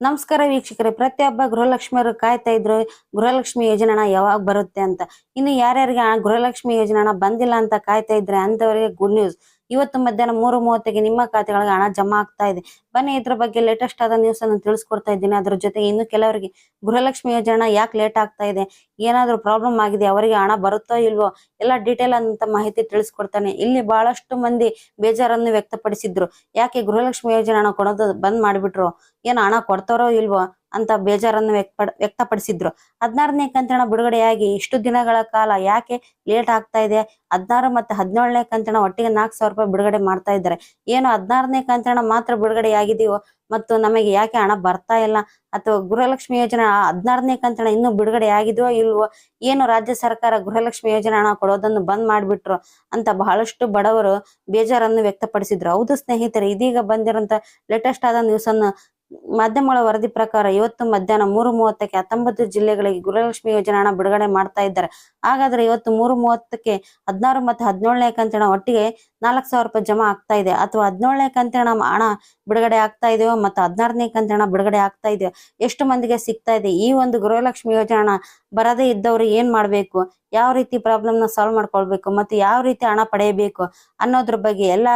ನಮಸ್ಕಾರ ವೀಕ್ಷಕರೇ, ಪ್ರತಿಯೊಬ್ಬ ಗೃಹಲಕ್ಷ್ಮಿಯವರು ಕಾಯ್ತಾ ಇದ್ರು, ಗೃಹಲಕ್ಷ್ಮಿ ಯೋಜನೆ ಯಾವಾಗ ಬರುತ್ತೆ ಅಂತ. ಇನ್ನು ಯಾರ್ಯಾರಿಗೆ ಗೃಹಲಕ್ಷ್ಮಿ ಯೋಜನೆ ಬಂದಿಲ್ಲ ಅಂತ ಕಾಯ್ತಾ ಇದ್ರೆ ಅಂತವರಿಗೆ ಗುಡ್ ನ್ಯೂಸ್ ಇವತ್ತು ಮಧ್ಯಾಹ್ನ ಮೂರು ಮೂವತ್ತಿಗೆ ನಿಮ್ಮ ಖಾತೆಗಳಿಗೆ ಹಣ ಜಮಾ ಆಗ್ತಾ ಇದೆ. ಬನ್ನಿ ಇದ್ರ ಬಗ್ಗೆ ಲೇಟೆಸ್ಟ್ ಆದ ನ್ಯೂಸ್ ಅನ್ನು ತಿಳಿಸ್ಕೊಡ್ತಾ ಇದ್ದೀನಿ. ಅದ್ರ ಜೊತೆಗೆ ಇನ್ನು ಕೆಲವರಿಗೆ ಗೃಹಲಕ್ಷ್ಮಿ ಯೋಜನೆ ಯಾಕೆ ಲೇಟ್ ಆಗ್ತಾ ಇದೆ? ಏನಾದರೂ ಪ್ರಾಬ್ಲಮ್ ಆಗಿದೆ ಅವರಿಗೆ ಹಣ ಬರುತ್ತೋ ಇಲ್ವೋ? ಎಲ್ಲ ಡೀಟೇಲ್ ಅಂತ ಮಾಹಿತಿ ತಿಳಿಸ್ಕೊಡ್ತಾನೆ. ಇಲ್ಲಿ ಬಹಳಷ್ಟು ಮಂದಿ ಬೇಜಾರನ್ನು ವ್ಯಕ್ತಪಡಿಸಿದ್ರು. ಯಾಕೆ ಗೃಹಲಕ್ಷ್ಮಿ ಯೋಜನೆ ಹಣ ಕೊಡೋದು ಬಂದ್ ಮಾಡಿಬಿಟ್ರು? ಏನು ಹಣ ಕೊಡ್ತಾರೋ ಇಲ್ವೋ? ಅಂತ ಬೇಜಾರನ್ನು ವ್ಯಕ್ತಪಡ ವ್ಯಕ್ತಪಡಿಸಿದ್ರು. ಹದಿನಾರನೇ ಕಂತಿನ ಬಿಡುಗಡೆಯಾಗಿ ಇಷ್ಟು ದಿನಗಳ ಕಾಲ ಯಾಕೆ ಲೇಟ್ ಆಗ್ತಾ ಇದೆ? ಹದಿನಾರು ಮತ್ತೆ ಹದಿನೇಳನೇ ಕಂತಿನ ಒಟ್ಟಿಗೆ ನಾಲ್ಕು ಸಾವಿರ ರೂಪಾಯಿ ಬಿಡುಗಡೆ ಮಾಡ್ತಾ ಇದ್ದಾರೆ. ಏನು ಹದಿನಾರನೇ ಕಂತಿನ ಮಾತ್ರ ಬಿಡುಗಡೆ ಆಗಿದೆಯೋ ಮತ್ತು ನಮಗೆ ಯಾಕೆ ಹಣ ಬರ್ತಾ ಇಲ್ಲ? ಅಥವಾ ಗೃಹಲಕ್ಷ್ಮಿ ಯೋಜನೆ ಹದಿನಾರನೇ ಕಂತಿನ ಇನ್ನೂ ಬಿಡುಗಡೆ ಆಗಿದೆಯೋ ಇಲ್ವೋ? ಏನು ರಾಜ್ಯ ಸರ್ಕಾರ ಗೃಹಲಕ್ಷ್ಮಿ ಯೋಜನೆ ಹಣ ಕೊಡೋದನ್ನು ಬಂದ್ ಮಾಡಿಬಿಟ್ರು ಅಂತ ಬಹಳಷ್ಟು ಬಡವರು ಬೇಜಾರನ್ನು ವ್ಯಕ್ತಪಡಿಸಿದ್ರು. ಹೌದು ಸ್ನೇಹಿತರೆ, ಇದೀಗ ಬಂದಿರೋಂತ ಲೇಟೆಸ್ಟ್ ಆದ ನ್ಯೂಸ್ ಅನ್ನು ಮಾಧ್ಯಮಗಳ ವರದಿ ಪ್ರಕಾರ ಇವತ್ತು ಮಧ್ಯಾಹ್ನ ಮೂರು ಮೂವತ್ತಕ್ಕೆ ಹತ್ತೊಂಬತ್ತು ಜಿಲ್ಲೆಗಳಿಗೆ ಗೃಹಲಕ್ಷ್ಮಿ ಯೋಜನೆ ಹಣ ಬಿಡುಗಡೆ ಮಾಡ್ತಾ ಇದ್ದಾರೆ. ಹಾಗಾದ್ರೆ ಇವತ್ತು ಮೂರು ಮೂವತ್ತಕ್ಕೆ ಹದಿನಾರು ಮತ್ತು ಹದಿನೇಳನೇ ಕಂತಿನ ಒಟ್ಟಿಗೆ ನಾಲ್ಕು ಸಾವಿರ ರೂಪಾಯಿ ಜಮಾ ಆಗ್ತಾ ಇದೆ. ಅಥವಾ ಹದಿನೇಳನೇ ಕಂತಿನ ಹಣ ಬಿಡುಗಡೆ ಆಗ್ತಾ ಇದೆಯೋ ಮತ್ತು ಹದಿನಾರನೇ ಕಂತಿನ ಬಿಡುಗಡೆ ಆಗ್ತಾ ಇದೆಯೋ, ಎಷ್ಟು ಮಂದಿಗೆ ಸಿಗ್ತಾ ಇದೆ? ಈ ಒಂದು ಗೃಹಲಕ್ಷ್ಮಿ ಯೋಜನೆ ಹಣ ಬರದೇ ಇದ್ದವರು ಏನ್ ಮಾಡ್ಬೇಕು? ಯಾವ ರೀತಿ ಪ್ರಾಬ್ಲಮ್ನ ಸಾಲ್ವ್ ಮಾಡ್ಕೊಳ್ಬೇಕು? ಮತ್ತು ಯಾವ ರೀತಿ ಹಣ ಪಡೆಯಬೇಕು? ಅನ್ನೋದ್ರ ಬಗ್ಗೆ ಎಲ್ಲ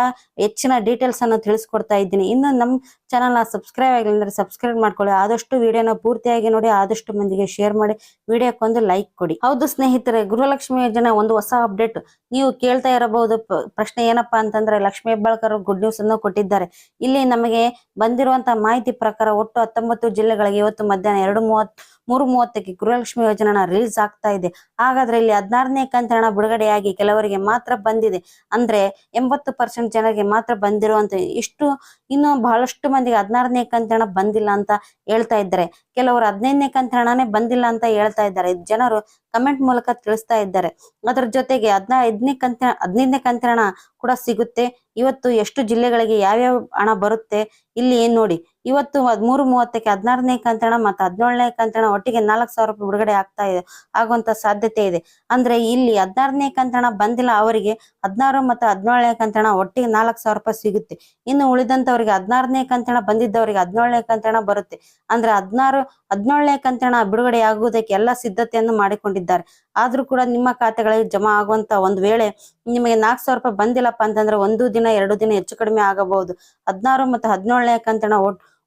ಹೆಚ್ಚಿನ ಡೀಟೇಲ್ಸ್ ಅನ್ನು ತಿಳಿಸ್ಕೊಡ್ತಾ ಇದ್ದೀನಿ. ಇನ್ನು ನಮ್ಮ ಚಾನಲ್ ಸಬ್ಸ್ಕ್ರೈಬ್ ಆಗಿಲ್ಲ ಅಂದ್ರೆ ಸಬ್ಸ್ಕ್ರೈಬ್ ಮಾಡ್ಕೊಳ್ಳಿ. ಆದಷ್ಟು ವಿಡಿಯೋನ ಪೂರ್ತಿಯಾಗಿ ನೋಡಿ, ಆದಷ್ಟು ಮಂದಿಗೆ ಶೇರ್ ಮಾಡಿ ವಿಡಿಯೋಕ್ಕೊಂದು ಲೈಕ್ ಕೊಡಿ. ಹೌದು ಸ್ನೇಹಿತರೆ, ಗೃಹಲಕ್ಷ್ಮಿ ಯೋಜನೆ ಒಂದು ಹೊಸ ಅಪ್ಡೇಟ್ ನೀವು ಕೇಳ್ತಾ ಇರಬಹುದು ಪ್ರಶ್ನೆ ಏನಪ್ಪಾ ಅಂತಂದ್ರೆ ಲಕ್ಷ್ಮೀ ಹೆಬ್ಬಾಳ್ಕರ್ ಗುಡ್ ನ್ಯೂಸ್ ಅನ್ನು ಕೊಟ್ಟಿದ್ದಾರೆ. ಇಲ್ಲಿ ನಮಗೆ ಬಂದಿರುವಂತ ಮಾಹಿತಿ ಪ್ರಕಾರ ಒಟ್ಟು ಹತ್ತೊಂಬತ್ತು ಜಿಲ್ಲೆಗಳಿಗೆ ಇವತ್ತು ಮಧ್ಯಾಹ್ನ ಎರಡು ಮೂವತ್ ಮೂರು ಮೂವತ್ತಕ್ಕೆ ಗೃಹಲಕ್ಷ್ಮಿ ಯೋಜನಾ ರಿಲೀಸ್ ಆಗ್ತಾ ಇದೆ. ಹಾಗಾದ್ರೆ ಇಲ್ಲಿ ಹದಿನಾರನೇ ಹಣ ಬಿಡುಗಡೆಯಾಗಿ ಕೆಲವರಿಗೆ ಮಾತ್ರ ಬಂದಿದೆ. ಅಂದ್ರೆ ಎಂಬತ್ತು ಪರ್ಸೆಂಟ್ ಜನರಿಗೆ ಮಾತ್ರ ಬಂದಿರುವಂತ ಇಷ್ಟು, ಇನ್ನು ಬಹಳಷ್ಟು ಮಂದಿಗೆ ಹದಿನಾರನೇ ಹಣ ಬಂದಿಲ್ಲ ಅಂತ ಹೇಳ್ತಾ ಇದ್ದಾರೆ. ಕೆಲವರು ಹದಿನೈದನೇ ಹಣನೇ ಬಂದಿಲ್ಲ ಅಂತ ಹೇಳ್ತಾ ಇದ್ದಾರೆ. ಜನರು ಕಮೆಂಟ್ ಮೂಲಕ ತಿಳಿಸ್ತಾ ಇದ್ದಾರೆ. ಅದ್ರ ಜೊತೆಗೆ ಹದಿನೈದನೇ ಕಂತ ಹದಿನೈದನೇ ಕಂತಿನ ಕೂಡ ಸಿಗುತ್ತೆ. ಇವತ್ತು ಎಷ್ಟು ಜಿಲ್ಲೆಗಳಿಗೆ ಯಾವ್ಯಾವ ಹಣ ಬರುತ್ತೆ, ಇಲ್ಲಿ ಏನ್ ನೋಡಿ. ಇವತ್ತು ಹದ್ಮೂರು, ಮೂವತ್ತಕ್ಕೆ ಹದಿನಾರನೇ ಕಂತಣ ಮತ್ತೆ ಹದಿನೇಳನೇ ಕಂತಣ ಒಟ್ಟಿಗೆ ನಾಲ್ಕು ಸಾವಿರ ರೂಪಾಯಿ ಬಿಡುಗಡೆ ಆಗ್ತಾ ಇದೆ, ಆಗುವಂತ ಸಾಧ್ಯತೆ ಇದೆ. ಅಂದ್ರೆ ಇಲ್ಲಿ ಹದಿನಾರನೇ ಕಂತಣ ಬಂದಿಲ್ಲ ಅವರಿಗೆ, ಹದಿನಾರು ಮತ್ತು ಹದಿನೇಳನೇ ಕಂತಣ ಒಟ್ಟಿಗೆ ನಾಲ್ಕು ಸಾವಿರ ರೂಪಾಯಿ ಸಿಗುತ್ತೆ. ಇನ್ನು ಉಳಿದಂತವರಿಗೆ ಹದಿನಾರನೇ ಕಂತಣ ಬಂದಿದ್ದವರಿಗೆ ಹದಿನೇಳನೇ ಕಂತಣ ಬರುತ್ತೆ. ಅಂದ್ರೆ ಹದಿನಾರು, ಹದಿನೇಳನೇ ಕಂತಣ ಬಿಡುಗಡೆ ಆಗುವುದಕ್ಕೆ ಎಲ್ಲ ಸಿದ್ಧತೆಯನ್ನು ಮಾಡಿಕೊಂಡಿದ್ದಾರೆ. ಆದ್ರೂ ಕೂಡ ನಿಮ್ಮ ಖಾತೆಗಳಿಗೆ ಜಮಾ ಆಗುವಂತ ಒಂದು ವೇಳೆ ನಿಮಗೆ ನಾಲ್ಕು ಸಾವಿರ ರೂಪಾಯಿ ಬಂದಿಲ್ಲಪ್ಪ ಅಂತಂದ್ರೆ ಒಂದು ದಿನ, ಎರಡು ದಿನ ಹೆಚ್ಚು ಕಡಿಮೆ ಆಗಬಹುದು. ಹದಿನಾರು ಮತ್ತು ಹದಿನೇಳನೇ ಕಂತಣ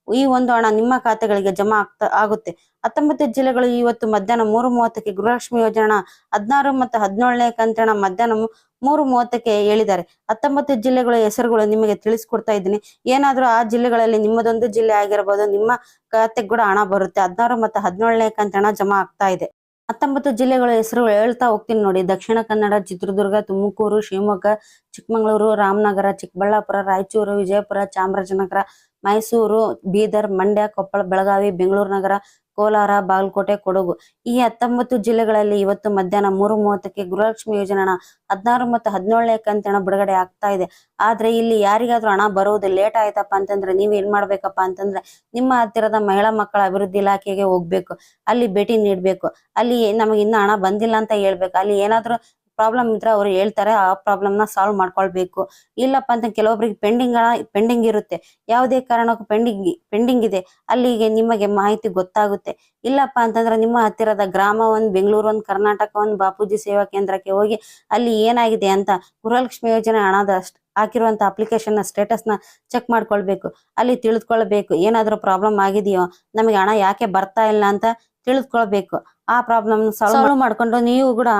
ಈ ಒಂದು ಹಣ ನಿಮ್ಮ ಖಾತೆಗಳಿಗೆ ಜಮಾ ಆಗ್ತಾ, ಆಗುತ್ತೆ. ಹತ್ತೊಂಬತ್ತು ಜಿಲ್ಲೆಗಳು ಇವತ್ತು ಮಧ್ಯಾಹ್ನ ಮೂರು ಮೂವತ್ತಕ್ಕೆ ಗೃಹಲಕ್ಷ್ಮಿ ಯೋಜನೆ ಹದಿನಾರು ಮತ್ತು ಹದಿನೇಳನೇ ಕಂತಣ ಮಧ್ಯಾಹ್ನ ಮೂರು ಮೂವತ್ತಕ್ಕೆ ಹೇಳಿದ್ದಾರೆ. ಹತ್ತೊಂಬತ್ತು ಜಿಲ್ಲೆಗಳ ಹೆಸರುಗಳು ನಿಮಗೆ ತಿಳಿಸ್ಕೊಡ್ತಾ ಇದ್ದೀನಿ. ಏನಾದರೂ ಆ ಜಿಲ್ಲೆಗಳಲ್ಲಿ ನಿಮ್ಮದೊಂದು ಜಿಲ್ಲೆ ಆಗಿರಬಹುದು ನಿಮ್ಮ ಖಾತೆಗೆ ಕೂಡ ಹಣ ಬರುತ್ತೆ. ಹದಿನಾರು ಮತ್ತು ಹದಿನೇಳನೇ ಕಂತಣ ಹಣ ಜಮಾ ಆಗ್ತಾ ಇದೆ. ಹತ್ತೊಂಬತ್ತು ಜಿಲ್ಲೆಗಳ ಹೆಸರು ಹೇಳ್ತಾ ಹೋಗ್ತೀನಿ ನೋಡಿ. ದಕ್ಷಿಣ ಕನ್ನಡ ಚಿತ್ರದುರ್ಗ ತುಮಕೂರು ಶಿವಮೊಗ್ಗ ಚಿಕ್ಕಮಗಳೂರು, ರಾಮನಗರ, ಚಿಕ್ಕಬಳ್ಳಾಪುರ, ರಾಯಚೂರು, ವಿಜಯಪುರ, ಚಾಮರಾಜನಗರ, ಮೈಸೂರು, ಬೀದರ್, ಮಂಡ್ಯ, ಕೊಪ್ಪಳ, ಬೆಳಗಾವಿ, ಬೆಂಗಳೂರು ನಗರ, ಕೋಲಾರ, ಬಾಗಲಕೋಟೆ, ಕೊಡಗು. ಈ ಹತ್ತೊಂಬತ್ತು ಜಿಲ್ಲೆಗಳಲ್ಲಿ ಇವತ್ತು ಮಧ್ಯಾಹ್ನ ಮೂರು ಮೂವತ್ತಕ್ಕೆ ಗೃಹಲಕ್ಷ್ಮಿ ಯೋಜನೆ ಹಣ ಹದಿನಾರು ಮತ್ತು ಹದಿನೇಳನೇ ಕಂತಿನ ಹಣ ಬಿಡುಗಡೆ ಆಗ್ತಾ ಇದೆ. ಆದ್ರೆ ಇಲ್ಲಿ ಯಾರಿಗಾದ್ರೂ ಹಣ ಬರುವುದು ಲೇಟ್ ಆಯ್ತಪ್ಪ ಅಂತಂದ್ರೆ ನೀವು ಏನ್ ಮಾಡ್ಬೇಕಪ್ಪ ಅಂತಂದ್ರೆ ನಿಮ್ಮ ಹತ್ತಿರದ ಮಹಿಳಾ ಮಕ್ಕಳ ಅಭಿವೃದ್ಧಿ ಇಲಾಖೆಗೆ ಹೋಗ್ಬೇಕು. ಅಲ್ಲಿ ಭೇಟಿ ನೀಡ್ಬೇಕು. ಅಲ್ಲಿ ನಮಗೆ ಇನ್ನೂ ಹಣ ಬಂದಿಲ್ಲ ಅಂತ ಹೇಳ್ಬೇಕು. ಅಲ್ಲಿ ಏನಾದ್ರೂ ಪ್ರಾಬ್ಲಮ್ ಇದ್ರೆ ಅವ್ರು ಹೇಳ್ತಾರೆ, ಆ ಪ್ರಾಬ್ಲಮ್ನ ಸಾಲ್ವ್ ಮಾಡ್ಕೊಳ್ಬೇಕು. ಇಲ್ಲಪ್ಪ ಅಂತ ಕೆಲವೊಬ್ರಿಗೆ ಪೆಂಡಿಂಗ್ ಪೆಂಡಿಂಗ್ ಇರುತ್ತೆ. ಯಾವುದೇ ಕಾರಣಕ್ಕೂ ಪೆಂಡಿಂಗ್ ಪೆಂಡಿಂಗ್ ಇದೆ. ಅಲ್ಲಿಗೆ ನಿಮಗೆ ಮಾಹಿತಿ ಗೊತ್ತಾಗುತ್ತೆ. ಇಲ್ಲಪ್ಪ ಅಂತಂದ್ರೆ ನಿಮ್ಮ ಹತ್ತಿರದ ಗ್ರಾಮ ಒಂದು ಬೆಂಗಳೂರು ಒಂದು ಕರ್ನಾಟಕ ಒಂದು ಬಾಪೂಜಿ ಸೇವಾ ಕೇಂದ್ರಕ್ಕೆ ಹೋಗಿ ಅಲ್ಲಿ ಏನಾಗಿದೆ ಅಂತ ಗೃಹಲಕ್ಷ್ಮಿ ಯೋಜನೆ ಹಣದ ಹಾಕಿರುವಂತ ಅಪ್ಲಿಕೇಶನ್ನ ಸ್ಟೇಟಸ್ನ ಚೆಕ್ ಮಾಡ್ಕೊಳ್ಬೇಕು. ಅಲ್ಲಿ ತಿಳಿದುಕೊಳ್ಬೇಕು ಏನಾದ್ರೂ ಪ್ರಾಬ್ಲಮ್ ಆಗಿದೆಯೋ, ನಮಗೆ ಹಣ ಯಾಕೆ ಬರ್ತಾ ಇಲ್ಲ ಅಂತ ತಿಳಿದುಕೊಳ್ಬೇಕು ಆ ಪ್ರಾಬ್ಲಮ್ ಸಾಲ್ವ್ ಮಾಡ್ಕೊಂಡು ನೀವು ಕೂಡ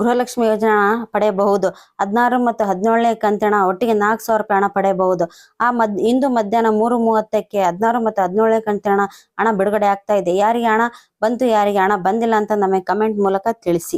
ಗೃಹಲಕ್ಷ್ಮಿ ಯೋಜನಾ ಪಡೆಯಬಹುದು. ಹದಿನಾರು ಮತ್ತು ಹದಿನೇಳನೇ ಕಂತಣ ಒಟ್ಟಿಗೆ ನಾಲ್ಕು ಸಾವಿರ ರೂಪಾಯಿ ಹಣ ಪಡೆಯಬಹುದು. ಆ ಮದ್ ಇಂದು ಮಧ್ಯಾಹ್ನ ಮೂರು ಮೂವತ್ತಕ್ಕೆ ಹದಿನಾರು ಮತ್ತು ಹದಿನೇಳನೇ ಕಂತಣ ಹಣ ಬಿಡುಗಡೆ ಆಗ್ತಾ ಇದೆ. ಯಾರಿಗೆ ಹಣ ಬಂತು ಯಾರಿಗೆ ಹಣ ಬಂದಿಲ್ಲ ಅಂತ ನಮಗೆ ಕಮೆಂಟ್ ಮೂಲಕ ತಿಳಿಸಿ.